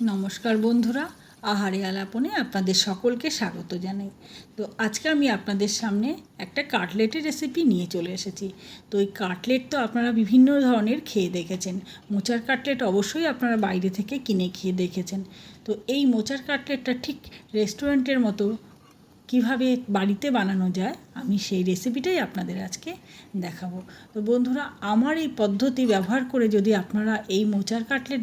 নমস্কার বন্ধুরা, আহারে আলাপনে আপনাদের সকলকে স্বাগত জানাই। তো আজকে আমি আপনাদের সামনে একটা কাটলেটের রেসিপি নিয়ে চলে এসেছি। তো এই কাটলেট তো আপনারা বিভিন্ন ধরনের খেয়ে দেখেছেন। মোচার কাটলেট অবশ্যই আপনারা বাইরে থেকে কিনে খেয়ে দেখেছেন। তো এই মোচার কাটলেটটা ঠিক রেস্টুরেন্টের মতো কীভাবে বাড়িতে বানানো যায়, আমি সেই রেসিপিটাই আপনাদের আজকে দেখাবো। তো বন্ধুরা, আমার এই পদ্ধতি ব্যবহার করে যদি আপনারা এই মোচার কাটলেট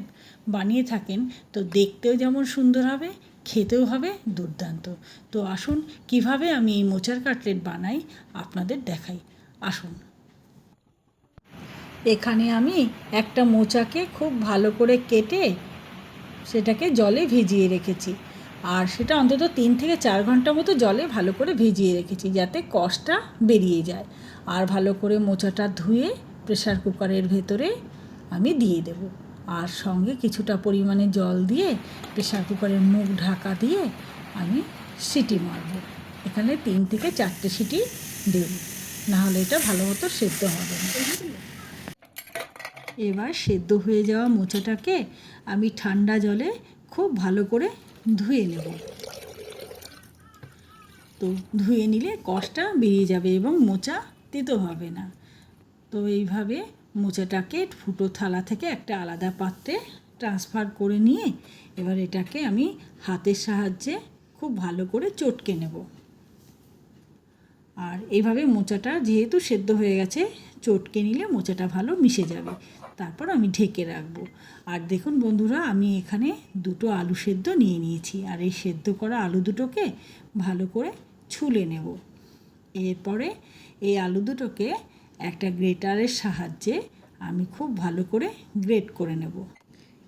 বানিয়ে থাকেন, তো দেখতেও যেমন সুন্দর হবে, খেতেও হবে দুর্দান্ত। তো আসুন, কীভাবে আমি এই মোচার কাটলেট বানাই, আপনাদের দেখাই। আসুন। এখানে আমি একটা মোচাকে খুব ভালো করে কেটে সেটাকে জলে ভিজিয়ে রেখেছি। আর সেটা অন্তত তিন থেকে চার ঘণ্টা মতো জলে ভালো করে ভিজিয়ে রেখেছি যাতে কষটা বেরিয়ে যায়। আর ভালো করে মোচাটা ধুয়ে প্রেশার কুকারের ভেতরে আমি দিয়ে দেব। আর সঙ্গে কিছুটা পরিমাণে জল দিয়ে প্রেশার কুকারের মুখ ঢাকা দিয়ে আমি সিটি মারব। এখানে তিন থেকে চারটে সিটি দেব। নাহলে এটা ভালো মতো সেদ্ধ হবে না। এবার সেদ্ধ হয়ে যাওয়া মোচাটাকে আমি ঠান্ডা জলে খুব ভালো করে ধুয়ে নেব। তো ধুয়ে নিলে কষটা বেরিয়ে যাবে এবং মোচা তেতো হবে না। তো এইভাবে মোচাটাকে ফুটো থালা থেকে একটা আলাদা পাত্রে ট্রান্সফার করে নিয়ে এবার এটাকে আমি হাতের সাহায্যে খুব ভালো করে চটকে নেব। আর এইভাবে মোচাটা যেহেতু সেদ্ধ হয়ে গেছে, চটকে নিলে মোচাটা ভালো মিশে যাবে। তারপর আমি ঢেকে রাখব। আর দেখুন বন্ধুরা, আমি এখানে দুটো আলু সেদ্ধ নিয়ে নিয়েছি। আর এই সেদ্ধ করা আলু দুটোকে ভালো করে ছুলে নেব। এরপরে এই আলু দুটোকে একটা গ্রেটারের সাহায্যে আমি খুব ভালো করে গ্রেট করে নেব।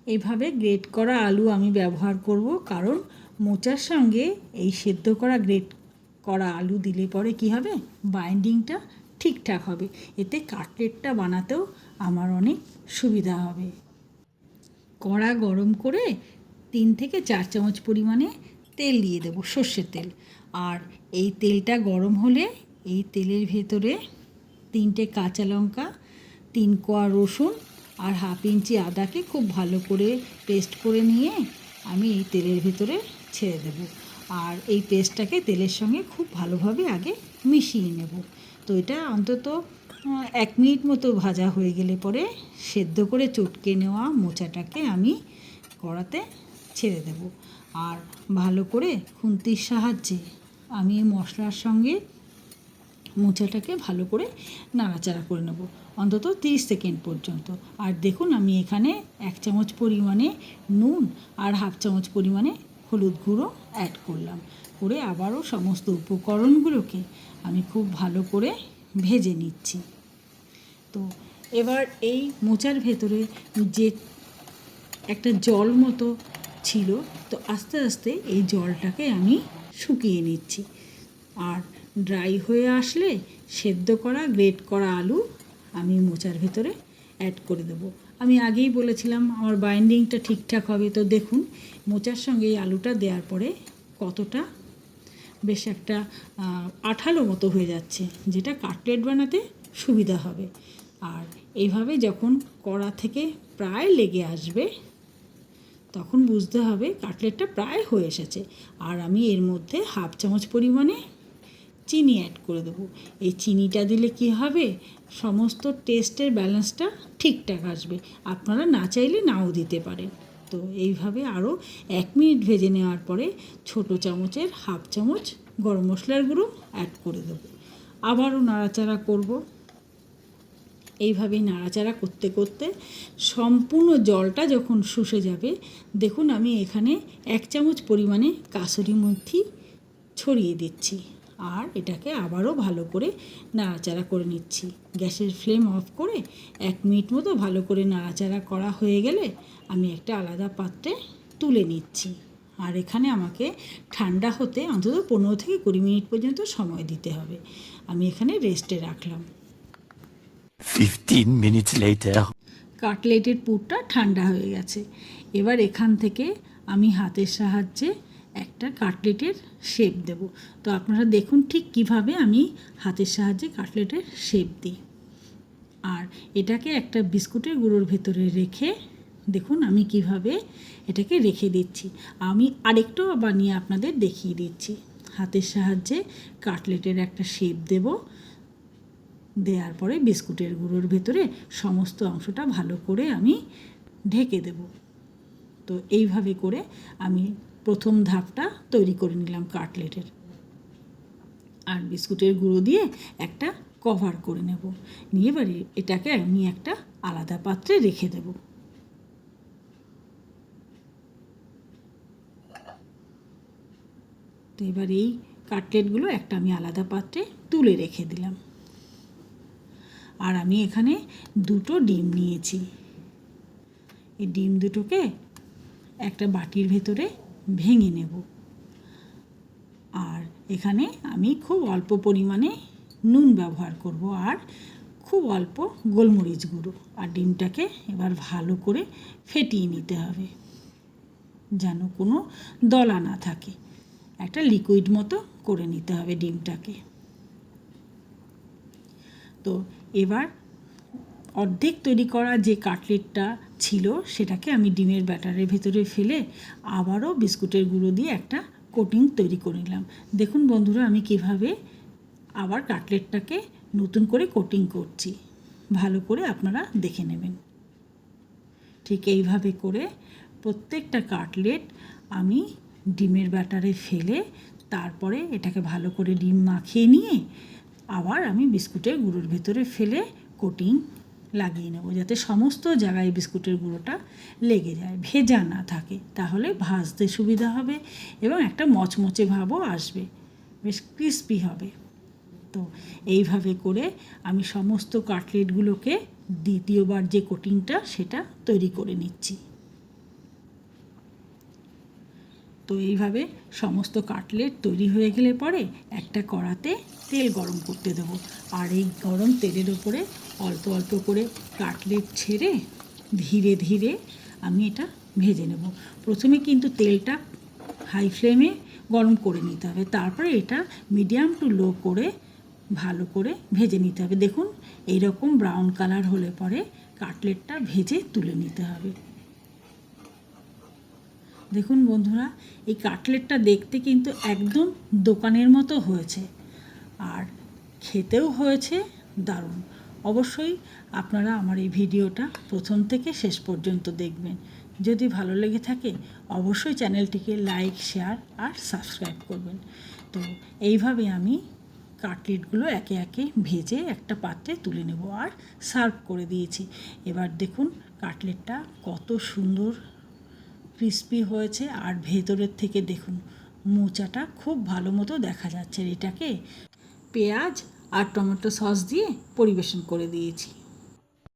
এইভাবে গ্রেট করা আলু আমি ব্যবহার করব, কারণ মোচার সঙ্গে এই সেদ্ধ করা, গ্রেট করা আলু দিলে পরে কি হবে? বাইন্ডিংটা ঠিকঠাক হবে। এতে কাটলেটটা বানাতেও আমার অনেক সুবিধা হবে। কড়া গরম করে তিন থেকে চার চামচ পরিমাণে তেল দিয়ে দেবো, সর্ষের তেল। আর এই তেলটা গরম হলে এই তেলের ভেতরে তিনটে কাঁচা লঙ্কা, তিন কোয়া রসুন আর হাফ ইঞ্চি আদাকে খুব ভালো করে পেস্ট করে নিয়ে আমি এই তেলের ভিতরে ছেড়ে দেবো। আর এই পেস্টটাকে তেলের সঙ্গে খুব ভালোভাবে আগে মিশিয়ে নেব। তো এটা অন্তত এক মিনিট মতো ভাজা হয়ে গেলে পরে সেদ্ধ করে চটকে নেওয়া মোচাটাকে আমি কড়াতে ছেড়ে দেব। আর ভালো করে খুন্তির সাহায্যে আমি মশলার সঙ্গে মোচাটাকে ভালো করে নাড়াচাড়া করে নেব, অন্তত তিরিশ সেকেন্ড পর্যন্ত। আর দেখুন আমি এখানে এক চামচ পরিমাণে নুন আর হাফ চামচ পরিমাণে হলুদ গুঁড়ো অ্যাড করলাম। করে আবারও সমস্ত উপকরণগুলোকে আমি খুব ভালো করে ভেজে নিচ্ছি। তো এবার এই মোচার ভেতরে যে একটা জল মতো ছিল, তো আস্তে আস্তে এই জলটাকে আমি শুকিয়ে নিচ্ছি। আর ড্রাই হয়ে আসলে সেদ্ধ করা গ্রেট করা আলু আমি মোচার ভেতরে অ্যাড করে দেবো। আমি আগেই বলেছিলাম, আমার বাইন্ডিংটা ঠিকঠাক হবে। তো দেখুন, মোচার সঙ্গে এই আলুটা দেওয়ার পরে কতটা বেশ একটা আঠালো মতো হয়ে যাচ্ছে, যেটা কাটলেট বানাতে সুবিধা হবে। আর এইভাবে যখন কড়া থেকে প্রায় লেগে আসবে, তখন বুঝতে হবে কাটলেটটা প্রায় হয়ে এসেছে। আর আমি এর মধ্যে হাফ চামচ পরিমাণে চিনি অ্যাড করে দেবো। এই চিনিটা দিলে কি হবে? সমস্ত টেস্টের ব্যালেন্সটা ঠিকঠাক আসবে। আপনারা না চাইলে নাও দিতে পারেন। তো এইভাবে আরও এক মিনিট ভেজে নেওয়ার পরে ছোট চামচের হাফ চামচ গরম মশলার গুঁড়ো অ্যাড করে দেবো। আবারও নাড়াচাড়া করব। এইভাবেই নাড়াচাড়া করতে করতে সম্পূর্ণ জলটা যখন শুষে যাবে, দেখুন আমি এখানে এক চামচ পরিমাণে কাসুরি মেথি ছড়িয়ে দিচ্ছি। আর এটাকে আবারও ভালো করে নাড়াচাড়া করে নিচ্ছি। গ্যাসের ফ্লেম অফ করে এক মিনিট মতো ভালো করে নাড়াচাড়া করা হয়ে গেলে আমি একটা আলাদা পাত্রে তুলে নিচ্ছি। আর এখানে আমাকে ঠান্ডা হতে অন্তত পনেরো থেকে কুড়ি মিনিট পর্যন্ত সময় দিতে হবে। আমি এখানে রেস্টে রাখলাম। 15 minutes later. কাটলেটের পুরটা ঠান্ডা হয়ে গেছে। এবার এখান থেকে আমি হাতের সাহায্যে একটা কাটলেটের শেপ দেব। তো আপনারা দেখুন ঠিক কীভাবে আমি হাতের সাহায্যে কাটলেটের শেপ দিই। আর এটাকে একটা বিস্কুটের গুঁড়োর ভেতরে রেখে দেখুন আমি কীভাবে এটাকে রেখে দিচ্ছি। আমি আরেকটু বানিয়ে আপনাদের দেখিয়ে দিচ্ছি। হাতের সাহায্যে কাটলেটের একটা শেপ দেব। দেওয়ার পরে বিস্কুটের গুঁড়োর ভেতরে সমস্ত অংশটা ভালো করে আমি ঢেকে দেব। তো এইভাবে করে আমি প্রথম ধাপটা তৈরি করে নিলাম কাটলেটের। আর বিস্কুটের গুঁড়ো দিয়ে একটা কভার করে নেব। নিয়ে এবারে এটাকে আমি একটা আলাদা পাত্রে রেখে দেব। তো এবার এই কাটলেটগুলো একটা আমি আলাদা পাত্রে তুলে রেখে দিলাম। আর আমি এখানে দুটো ডিম নিয়েছি। এই ডিম দুটোকে একটা বাটির ভেতরে ভেঙে নেব। আর এখানে আমি খুব অল্প পরিমাণে নুন ব্যবহার করব আর খুব অল্প গোলমরিচ গুঁড়ো আর ডিমটাকে এবার ভালো করে ফেটিয়ে নিতে হবে যেন কোনো দলা না থাকে। একটা লিকুইড মতো করে নিতে হবে ডিমটাকে। তো এবার অর্ধেক তৈরি করা যে কাটলেটটা ছিল সেটাকে আমি ডিমের ব্যাটারের ভেতরে ফেলে আবারও বিস্কুটের গুঁড়ো দিয়ে একটা কোটিং তৈরি করে নিলাম। দেখুন বন্ধুরা, আমি কীভাবে আবার কাটলেটটাকে নতুন করে কোটিং করছি। ভালো করে আপনারা দেখে নেবেন। ঠিক এইভাবে করে প্রত্যেকটা কাটলেট আমি ডিমের ব্যাটারে ফেলে তারপরে এটাকে ভালো করে ডিম মাখিয়ে নিয়ে আবার আমি বিস্কুটের গুঁড়োর ভেতরে ফেলে কোটিং লাগিয়ে নেব, যাতে সমস্ত জায়গায় বিস্কুটের গুঁড়োটা লেগে যায়, ভেজা না থাকে। তাহলে ভাজতে সুবিধা হবে এবং একটা মচমচে ভাবও আসবে, বেশ ক্রিস্পি হবে। তো এইভাবে করে আমি সমস্ত কাটলেটগুলোকে দ্বিতীয়বার যে কোটিংটা সেটা তৈরি করে নিচ্ছি। তো এইভাবে সমস্ত কাটলেট তৈরি হয়ে গেলে পরে একটা কড়াতে তেল গরম করতে দেবো। আর এই গরম তেলের ওপরে অল্প অল্প করে কাটলেট ছেড়ে ধীরে ধীরে আমি এটা ভেজে নেব। প্রথমে কিন্তু তেলটা হাই ফ্লেমে গরম করে নিতে হবে। তারপরে এটা মিডিয়াম টু লো করে ভালো করে ভেজে নিতে হবে। দেখুন, এইরকম ব্রাউন কালার হলে পরে কাটলেটটা ভেজে তুলে নিতে হবে। দেখুন বন্ধুরা, এই কাটলেটটা দেখতে কিন্তু একদম দোকানের মতো হয়েছে। আর খেতেও হয়েছে, দারুণ। অবশ্যই আপনারা আমার এই ভিডিওটা প্রথম থেকে শেষ পর্যন্ত দেখবেন। যদি ভালো লেগে থাকে, অবশ্যই চ্যানেলটিকে লাইক, শেয়ার আর সাবস্ক্রাইব করবেন। তো এইভাবে আমি কাটলেটগুলো একে একে ভেজে একটা পাত্রে তুলে নেব আর সার্ভ করে দিয়েছি। এবার দেখুন কাটলেটটা কত সুন্দর ক্রিস্পি হয়েছে আর ভেতরের থেকে দেখুন, মোচাটা খুব ভালো মতো দেখা যাচ্ছে এটাকে। পেঁয়াজ আর টমেটো সস দিয়ে পরিবেশন করে দিয়েছি।